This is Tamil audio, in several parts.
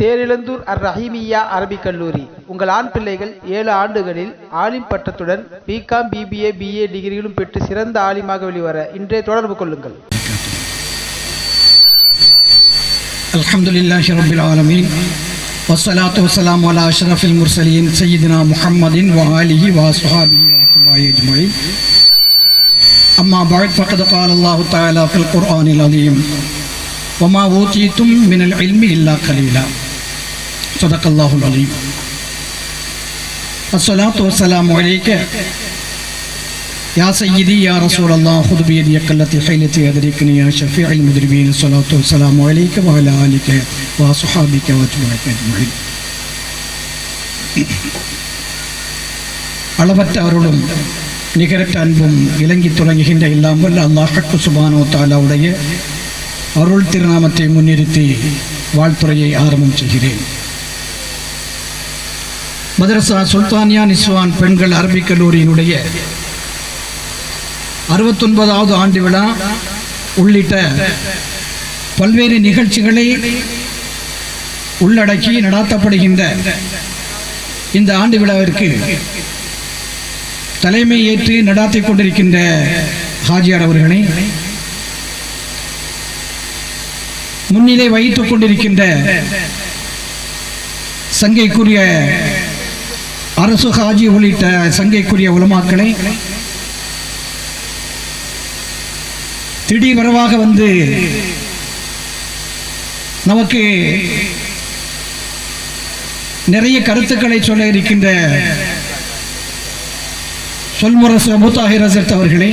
தேரிழந்தூர் அர் ரஹீமியா அரபிக் கல்லூரி உங்கள் ஆண் பிள்ளைகள் ஏழு ஆண்டுகளில் ஆலிம் பட்டத்துடன் பிகாம் பிபிஏ பிஏ டிகிரிகளும் பெற்று சிறந்த ஆலிமாக வெளிவர இன்றே தொடர்பு கொள்ளுங்கள் الحمد لله رب العالمين والصلاة والسلام على أشرف المرسلين سيدنا محمد وآله وصحابه وأتباعه أجمعين أما بعد فقد قال الله تعالى في القرآن العظيم وما أوتيتم من العلم إلا قليلا صدق الله العظيم الصلاة والسلام عليك يا سيدي يا رسول الله خذ بيدي التي حيلتي أدركني يا شفيع المذنبين الصلاة والسلام عليك وعلى آلك وصحابك وأتباعك أجمعين அளவற்ற அருளும் நிகரற்ற அன்பும் இலங்கி தொடங்குகின்ற எல்லாம் வல்ல அல்லாஹக்கு சுபானோ தாலாவுடைய அருள் திருநாமத்தை முன்னிறுத்தி வாழ்த்துறையை ஆரம்பம் செய்கிறேன் மதரசா சுல்தானியா நிஸ்வான் பெண்கள் அரபிக் கல்லூரியினுடைய அறுபத்தொன்பதாவது ஆண்டு விழா உள்ளிட்ட பல்வேறு நிகழ்ச்சிகளை உள்ளடக்கி நடாத்தப்படுகின்ற இந்த ஆண்டு விழாவிற்கு தலைமை ஏற்று நடாத்திக் கொண்டிருக்கின்ற ஹாஜியார் அவர்களை முன்னிலை வகித்துக் கொண்டிருக்கின்ற சங்கைக்குரிய அரசு ஹாஜி உள்ளிட்ட சங்கைக்குரிய உலமாக்களை திடீர்வரவாக வந்து நமக்கு நிறைய கருத்துக்களை சொல்ல இருக்கின்ற சொல்முரசு மூத்தாஹிர் அவர்களே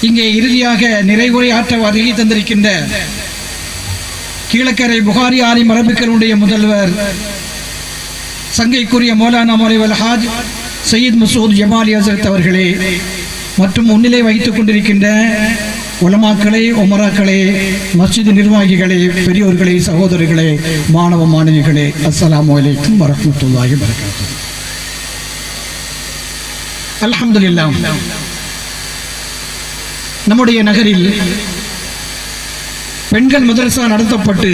இங்கே இறுதியாக நிறைவுரை ஆற்ற வருகை தந்திருக்கின்ற கீழக்கரை புகாரி ஆலி மரபுக்களுடைய முதல்வர் சங்கைக்குரிய மௌலானா மொழிவல் ஹாஜ் சயீத் மசூத் ஜமாலி ஹசரத் அவர்களே மற்றும் முன்னிலை வைத்துக் கொண்டிருக்கின்ற உலமாக்களே உமராக்களே மஸ்ஜித் நிர்வாகிகளே பெரியோர்களே சகோதரர்களே மாணவ மாணவிகளே அஸ்லாம் வலைக்கும் வரஹ்மத்துல்லாஹி வரகாத்து அல்ஹம்துலில்லாஹ். நம்முடைய நகரில் பெண்கள் மதரசா நடத்தப்பட்டு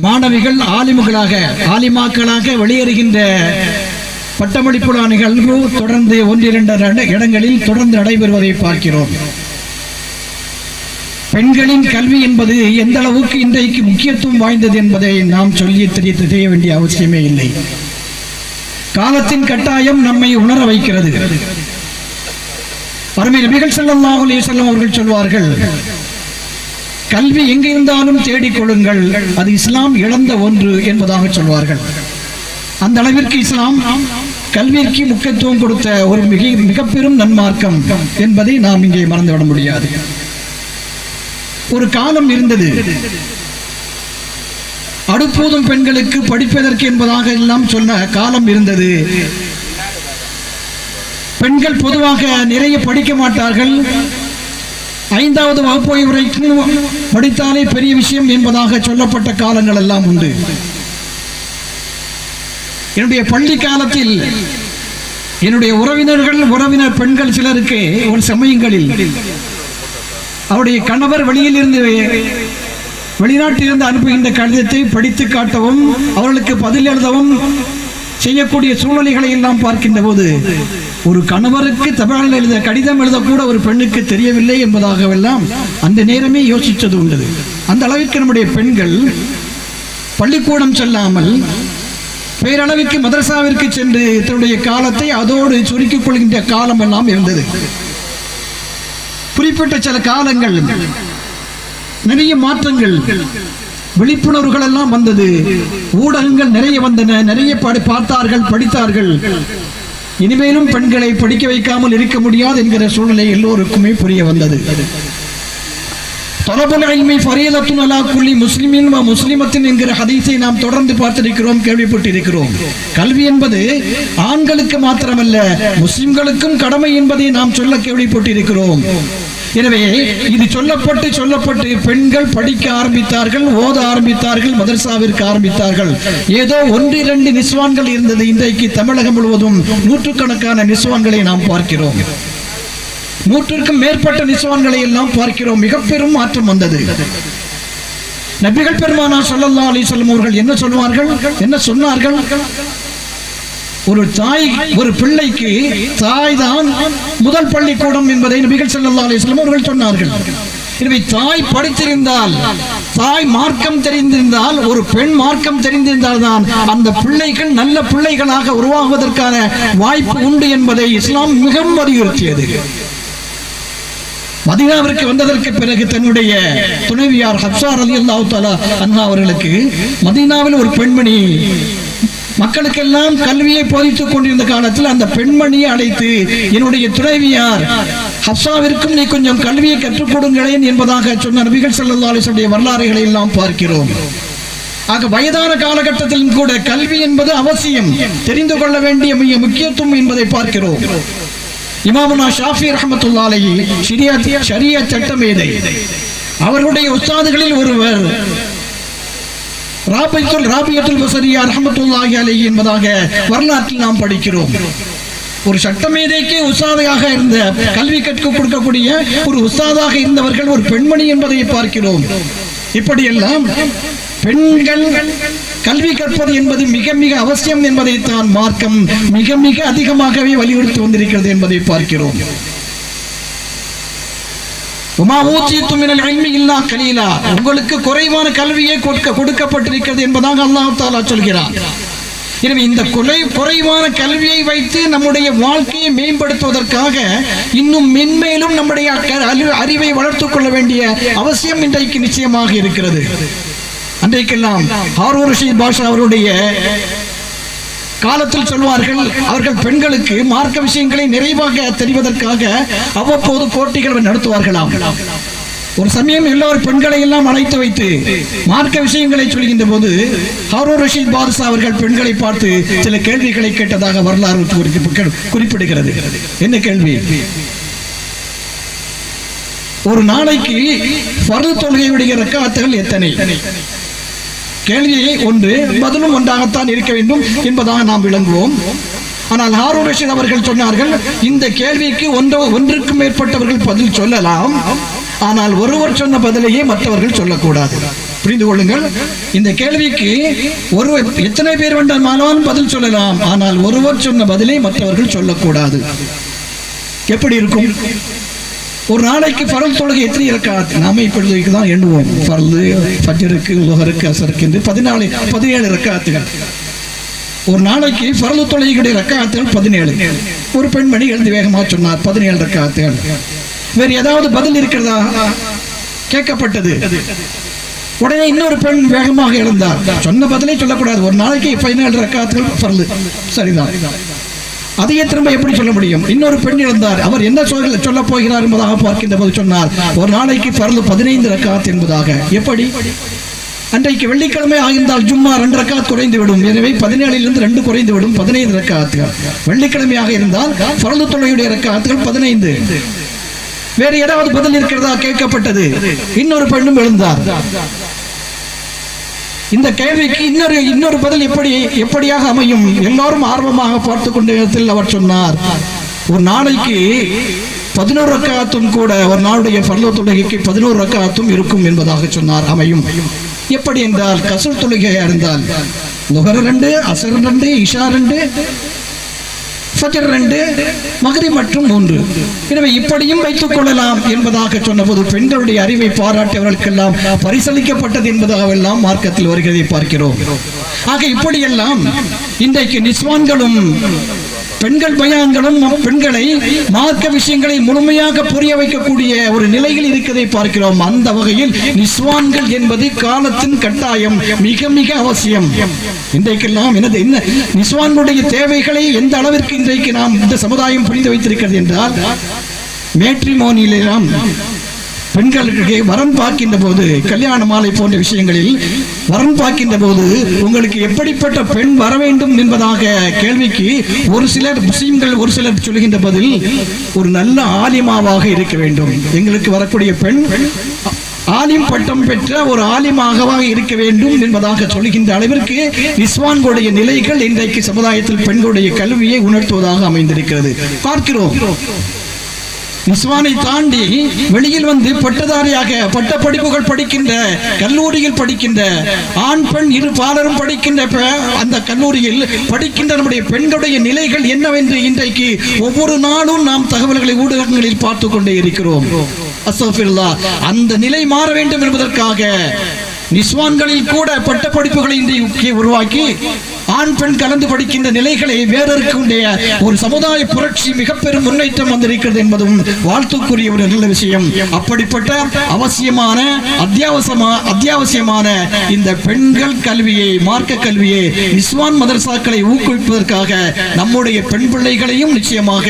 மாணவிகள் ஆலிமுகளாக ஆலிமாக்களாக வெளியேறுகின்ற பட்டமளிப்புடா நிகழ்வு தொடர்ந்து ஒன்றிரண்டு இடங்களில் தொடர்ந்து நடைபெறுவதை பார்க்கிறோம். பெண்களின் கல்வி என்பது எந்த அளவுக்கு இன்றைக்கு முக்கியத்துவம் வாய்ந்தது என்பதை நாம் சொல்லி தெரிய தெரிய வேண்டிய அவசியமே இல்லை. காலத்தின் கட்டாயம் நம்மை உணர வைக்கிறது. அருமை நபிகள் ஸல்லல்லாஹு அலைஹி அவர்கள் சொல்வார்கள் கல்வி எங்கே இருந்தாலும் தேடிக் கொள்ளுங்கள். அது இஸ்லாம் இழந்த ஒன்று என்பதாக சொல்வார்கள். அந்த அளவிற்கு இஸ்லாம் கல்விக்கு முக்கியத்துவம் கொடுத்த ஒரு மிக மிக பெரும் நன்மார்க்கம் என்பதை நாம் இங்கே மறந்துவிட முடியாது. ஒரு காலம் இருந்தது. அடுப்போதும் பெண்களுக்கு படிப்பதற்கு என்பதாக எல்லாம் சொன்ன காலம் இருந்தது. பெண்கள் பொதுவாக நிறைய படிக்க மாட்டார்கள். ஐந்தாவது வகுப்பு வரைக்கும் படித்தாலே பெரிய விஷயம் என்பதாக சொல்லப்பட்ட காலங்கள் எல்லாம் உண்டு. என்னுடைய பள்ளி காலத்தில் என்னுடைய உறவினர்கள் உறவினர் பெண்கள் சிலருக்கு ஒரு சமயங்களில் அவருடைய கணவர் வெளியில் இருந்து வெளிநாட்டிலிருந்து அனுப்புகின்ற கடிதத்தை படித்து காட்டவும் அவர்களுக்கு பதில் எழுதவும் செய்யக்கூடிய சூழ்நிலைகளை எல்லாம் பார்க்கின்ற போது ஒரு கணவருக்கு தமிழில் எழுத கடிதம் எழுதக்கூட ஒரு பெண்ணுக்கு தெரியவில்லை என்பதாகவெல்லாம் அந்த நேரமே யோசித்தது உண்டு அந்த அளவிற்கு நம்முடைய பெண்கள் பள்ளிக்கூடம் செல்லாமல் பேரளவிற்கு மதரசாவிற்கு சென்று தன்னுடைய காலத்தை அதோடு சுருக்கிக் கொள்கின்ற காலம் எல்லாம் இருந்தது. குறிப்பிட்ட சில காலங்கள் நிறைய மாற்றங்கள் விழிப்புணர்வுகள் எல்லாம் வந்தது. ஊடகங்கள் நிறைய வந்தன நிறைய பார்த்தார்கள் படித்தார்கள். இனிமேலும் பெண்களை படிக்க வைக்காமல் இருக்க முடியாது என்கிற சூழ்நிலை எல்லோருக்குமே புரிய வந்தது. தொலபுல் இல்மி ஃபரீலத்துன் அலா குல்லி முஸ்லிமின் வ முஸ்லிமத்தின் என்கிற ஹதீஸை நாம் தொடர்ந்து பார்த்திருக்கிறோம் கேள்விப்பட்டிருக்கிறோம். கல்வி என்பது ஆண்களுக்கு மாத்திரமல்ல முஸ்லிம்களுக்கும் கடமை என்பதை நாம் சொல்ல கேள்விப்பட்டிருக்கிறோம். எனவே இது சொல்லப்பட்டு சொல்லப்பட்டு பெண்கள் படிக்க ஆரம்பித்தார்கள் ஓத ஆரம்பித்தார்கள் மதர்சாவிற்கு ஆரம்பித்தார்கள். ஏதோ ஒன்று இரண்டு நிஸ்வான்கள் இருந்தது. இன்றைக்கு தமிழகம் முழுவதும் நூற்றுக்கணக்கான நிஸ்வான்களை நாம் பார்க்கிறோம். நூற்றுக்கும் மேற்பட்ட நிஸ்வான்களை எல்லாம் பார்க்கிறோம். மிக பெரும் மாற்றம் வந்தது. நபிகள் பெருமானா ஸல்லல்லாஹு அலி சொல்லும் அவர்கள் என்ன சொல்வார்கள்? என்ன சொன்னார்கள்? ஒரு தாய் ஒரு பிள்ளைக்கு தாய் தான் முதல் பள்ளிக்கூடம் என்பதை நபிகள் ஸல்லல்லாஹு அலிஸ்லாம் அவர்கள் சொன்னார்கள். எனவே தாய் படித்திருந்தால் தாய் மார்க்கம் தெரிந்திருந்தால் ஒரு பெண் மார்க்கம் தெரிந்திருந்தால் தான் அந்த பிள்ளைகள் நல்ல பிள்ளைகளாக உருவாகுவதற்கான வாய்ப்பு உண்டு என்பதை இஸ்லாம் மிகவும் வலியுறுத்தியது. மதீனாவிற்கு வந்ததற்கு பிறகு தன்னுடைய துணைவியார் ஹப்சார் அலி அல்லாஹு தாலா அண்ணா அவர்களுக்கு மதீனாவில் ஒரு பெண்மணி மக்களுக்கெல்லாம் கல்வியை போதித்துக் கொண்டிருந்த காலத்தில் அந்த பெண்மணியை அழைத்து என்னுடைய துணைவியார் ஹப்சாவிற்கும் நீ கொஞ்சம் கல்வியை கற்றுக் கொடுங்களேன் என்பதாக சொன்ன நபிகள் ஸல்லல்லாஹு வரலாறுகளை எல்லாம் பார்க்கிறோம். ஆக வயதான காலகட்டத்திலும் கூட கல்வி என்பது அவசியம். தெரிந்து கொள்ள வேண்டிய மிக முக்கியத்துவம் என்பதை பார்க்கிறோம். இமாமுனா ஷாஃபி ரஹமத்துல்லா அலைஹி ஷரியத் ஷரிய சட்டமேதை. அவருடைய உஸ்தாதுகளில் ஒருவர் ராபியத்துல் ராபியத்துல் பசரியா ரஹமத்துல்லாஹி அலி என்பதாக வரலாற்றில் நாம் படிக்கிறோம். ஒரு சட்டமேதைக்கு உஸ்தாதையாக இருந்த கல்வி கற்க கொடுக்கக்கூடிய ஒரு உஸ்தாதாக இருந்தவர்கள் ஒரு பெண்மணி என்பதை பார்க்கிறோம். இப்படியெல்லாம் பெண்கள் கல்வி கற்பது என்பது மிக மிக அவசியம் என்பதை தான் மார்க்கம் மிக மிக அதிகமாகவே வலியுறுத்தி வந்திருக்கிறது என்பதை பார்க்கிறோம். உமா ஊத்தியத்து மினல் இல்மி இல்லா கலீலா. உங்களுக்கு குறைவான கல்வியே கொடுக்க கொடுக்கப்பட்டிருக்கிறது என்பதாக அல்லாஹ் தாலா சொல்கிறார் எனவே இந்த குறை குறைவான கல்வியை வைத்து நம்முடைய வாழ்க்கையை மேம்படுத்துவதற்காக இன்னும் மென்மேலும் நம்முடைய க- அறிவை வளர்த்துக் கொள்ள வேண்டிய அவசியம் இன்றைக்கு நிச்சயமாக இருக்கிறது. அன்றைக்கெல்லாம் ஹாரூர் ரஷீத் பாஷா அவருடைய காலத்தில் சொல்வார்கள் அவர்கள் பெண்களுக்கு மார்க்க விஷயங்களை நிறைவாக தெரிவதற்காக அவ்வப்போது போட்டிகள் நடத்துவார்களாம். ஒரு சமயம் எல்லோரும் பெண்களை எல்லாம் அழைத்து வைத்து மார்க்க விஷயங்களை சொல்கின்ற போது ஹரூர் ரஷீத் பாதுஷா அவர்கள் பெண்களை பார்த்து சில கேள்விகளை கேட்டதாக வரலாறு குறிப்பிடுகிறது. என்ன கேள்வி? ஒரு நாளைக்கு ஃபர்து தொழுகையுடைய ரக்காத்துகள் எத்தனை? கேள்வியை ஒன்று பதிலும் ஒன்றாகத்தான் இருக்க வேண்டும் என்பதாக நாம் விளங்குவோம். ஆனால் ஹாரூன் ரஷீத் அவர்கள் சொன்னார்கள் இந்த கேள்விக்கு ஒன்றோ ஒன்றுக்கும் மேற்பட்டவர்கள் பதில் சொல்லலாம். ஆனால் ஒருவர் சொன்ன பதிலையே மற்றவர்கள் சொல்லக்கூடாது. புரிந்து கொள்ளுங்கள் இந்த கேள்விக்கு ஒருவர் எத்தனை பேர் வேண்டாமானாலும் பதில் சொல்லலாம். ஆனால் ஒருவர் சொன்ன பதிலை மற்றவர்கள் சொல்லக்கூடாது. எப்படி இருக்கும்? ஒரு நாளைக்கு பரல் தொழுகை எத்தனை இருக்காது? நாம இப்பொழுதுக்கு தான் எண்ணுவோம். பரல் பஜருக்கு உலகருக்கு அசருக்கு என்று பதினாலு பதினேழு ரக்காத்துகள் ஒரு நாளைக்கு பரல் தொழுகையுடைய ரக்காத்துகள் பதினேழு. ஒரு பெண்மணி எழுந்து வேகமாக சொன்னார் பதினேழு ரக்காத்துகள் வேறு ஏதாவது பதில் இருக்கிறதா? கேட்கப்பட்டது. உடனே இன்னொரு பெண் வேகமாக எழுந்தார். சொன்ன பதிலே சொல்லக்கூடாது. ஒரு நாளைக்கு பதினேழு ரக்காத்துகள் பரல். சரிதான். அதையே திரும்ப எப்படி சொல்ல முடியும்? இன்னொரு பெண் இருந்தார் அவர் என்ன சொல்ல சொல்ல போகிறார் என்பதாக பார்க்கின்ற போது சொன்னார் ஒரு நாளைக்கு பிறந்து பதினைந்து ரக்காத் என்பதாக. எப்படி? அன்றைக்கு வெள்ளிக்கிழமை ஆகியிருந்தால் ஜும்மா ரெண்டு ரக்காத் குறைந்து விடும் எனவே பதினேழிலிருந்து ரெண்டு குறைந்து விடும் பதினைந்து ரக்காத்துகள். வெள்ளிக்கிழமையாக இருந்தால் பரந்து தொழுகையுடைய ரக்காத்துகள் பதினைந்து. வேறு ஏதாவது பதில் இருக்கிறதா? கேட்கப்பட்டது. இன்னொரு பெண்ணும் எழுந்தார். இந்த கேள்விக்கு இன்னொரு இன்னொரு பதில் எப்படி எப்படியாக அமையும்? எல்லோரும் ஆர்வமாக பார்த்து கொண்ட இடத்தில் அவர் சொன்னார். ஒரு நாளைக்கு பதினோரு ரக்காத்தும் கூட ஒரு நாளுடைய பல்லவ தொழுகைக்கு பதினோரு ரக்காத்தும் இருக்கும் என்பதாக சொன்னார் அமையும். எப்படி என்றால் கசல் தொழுகையா இருந்தால்? நுகர ரெண்டு அசர் ரெண்டு இஷா ரெண்டு ஃபஜர் ரெண்டு மகரி மற்றும் மூன்று. எனவே இப்படியும் வைத்துக் கொள்ளலாம் என்பதாக சொன்னபோது பெண்களுடைய அறிவை பாராட்டியவர்களுக்கெல்லாம் பரிசளிக்கப்பட்டது என்பதாகவெல்லாம் மார்க்கத்தில் வருகிறதை பார்க்கிறோம். ஆக இப்படியெல்லாம் இன்றைக்கு நிஸ்வான்களும் பெண்கள் பயான்களும் பெண்களை மார்க்க விஷயங்களை முழுமையாக புரிய வைக்கக்கூடிய ஒரு நிலையில் இருக்கிறதை பார்க்கிறோம். அந்த வகையில் நிஸ்வான்கள் என்பது காலத்தின் கட்டாயம் மிக மிக அவசியம். இன்றைக்கெல்லாம் எனது என்ன நிஸ்வான்களுடைய தேவைகளை எந்த அளவிற்கு இன்றைக்கு நாம் இந்த சமுதாயம் புரிந்து வைத்திருக்கிறது என்றால் மேட்ரிமோனியிலாம் பெண்களுக்கு வரன் பார்க்கின்ற போது கல்யாண மாலை போன்ற விஷயங்களில் வரன் பார்க்கின்ற போது உங்களுக்கு எப்படிப்பட்ட பெண் வர வேண்டும் என்பதாக கேள்விக்கு ஒரு சிலர் முஸ்லிம்கள் ஒரு சிலர் சொல்கின்ற பதில் ஒரு நல்ல ஆலிமாவாக இருக்க வேண்டும். எங்களுக்கு வரக்கூடிய பெண் ஆலிம் பட்டம் பெற்ற ஒரு ஆலிமாகவாக இருக்க வேண்டும் என்பதாக சொல்கின்ற அளவிற்கு இஸ்வான்களுடைய நிலைகள் இன்றைக்கு சமுதாயத்தில் பெண்களுடைய கல்வியை உணர்த்துவதாக அமைந்திருக்கிறது. பார்க்கிறோம். நிஸ்வானை தாண்டி வெளியில் வந்து பட்டதாரியாக பட்ட படிப்புகள் படிக்கின்ற கல்லூரியில் படிக்கின்ற ஆண் பெண் இரு பாலரும் படிக்கின்ற அந்த கல்லூரியில் படிக்கின்ற நம்முடைய பெண்களுடைய நிலைகள் என்னவென்று இன்றைக்கு ஒவ்வொரு நாளும் நாம் தகவல்களை ஊடகங்களில் பார்த்து கொண்டே இருக்கிறோம் அஸ்தக்ஃபிருல்லாஹ். அந்த நிலை மாற வேண்டும் என்பதற்காக நிஸ்வான்களில் கூட பட்ட படிப்புகளை இன்றைக்கு உருவாக்கி ஆண் பெண் கலந்து படிக்கின்ற நிலைகளை வேறொருக்குடைய ஒரு சமுதாய புரட்சி மிக பெரும் முன்னேற்றம் வந்திருக்கிறது என்பதும் வாழ்த்துக்குரிய ஒரு நல்ல விஷயம். அப்படிப்பட்ட அவசியமான அத்தியாவசியமா அத்தியாவசியமான இந்த பெண்கள் கல்வியை மார்க்க கல்வியை இஸ்வான் மதரசாக்களை ஊக்குவிப்பதற்காக நம்முடைய பெண் பிள்ளைகளையும் நிச்சயமாக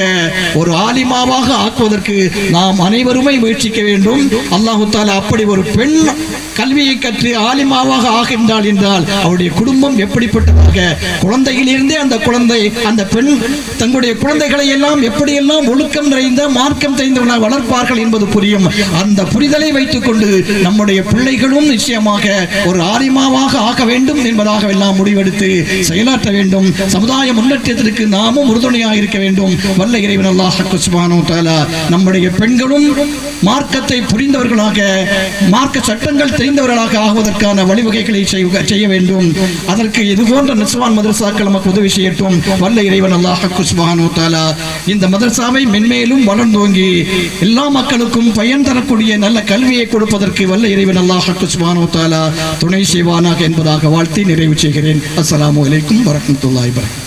ஒரு ஆலிமாவாக ஆக்குவதற்கு நாம் அனைவருமே முயற்சிக்க வேண்டும். அல்லாஹு தாலா அப்படி ஒரு பெண் கல்வியை கற்று ஆலிமாவாக ஆகின்றாள் என்றால் அவருடைய குடும்பம் எப்படிப்பட்டதாக குழந்தையிலிருந்தே அந்த குழந்தை அந்த பெண் தங்களுடைய குழந்தைகளை எல்லாம் எப்படியெல்லாம் ஒழுக்கம் நிறைந்த மார்க்கம் தெரிந்தவர்களாக வளர்ப்பார்கள் என்பது புரியும். அந்த புரிதலை வைத்துக் கொண்டு நம்முடைய பிள்ளைகளும் நிச்சயமாக ஒரு ஆரிமாவாக ஆக வேண்டும் என்பதாக எல்லாம் முடிவெடுத்து செயலாற்ற வேண்டும். சமுதாய முன்னேற்றத்திற்கு நாமும் உறுதுணையாக இருக்க வேண்டும். வல்ல இறைவன் அல்லாஹ் சுப்ஹானஹு வ நம்முடைய பெண்களும் மார்க்கத்தை புரிந்தவர்களாக மார்க்க சட்டங்கள் தெரிந்தவர்களாக ஆகுவதற்கான வழிவகைகளை செய்ய வேண்டும். அதற்கு இது போன்ற உஸ்மான் மதரசாக்கள் நமக்கு உதவி செய்யட்டும். வல்ல இறைவன் அல்லாஹ் சுப்ஹானஹு தாலா இந்த மதரசாவை மென்மேலும் வளர்ந்தோங்கி எல்லா மக்களுக்கும் பயன் தரக்கூடிய நல்ல கல்வியை கொடுப்பதற்கு வல்ல இறைவன் அல்லாஹ் சுப்ஹானஹு தாலா துணை செய்வானாக என்பதாக வாழ்த்தி நிறைவு செய்கிறேன். அஸ்லாம் அலைக்கும் வரமத்துல்லாய் வரகம்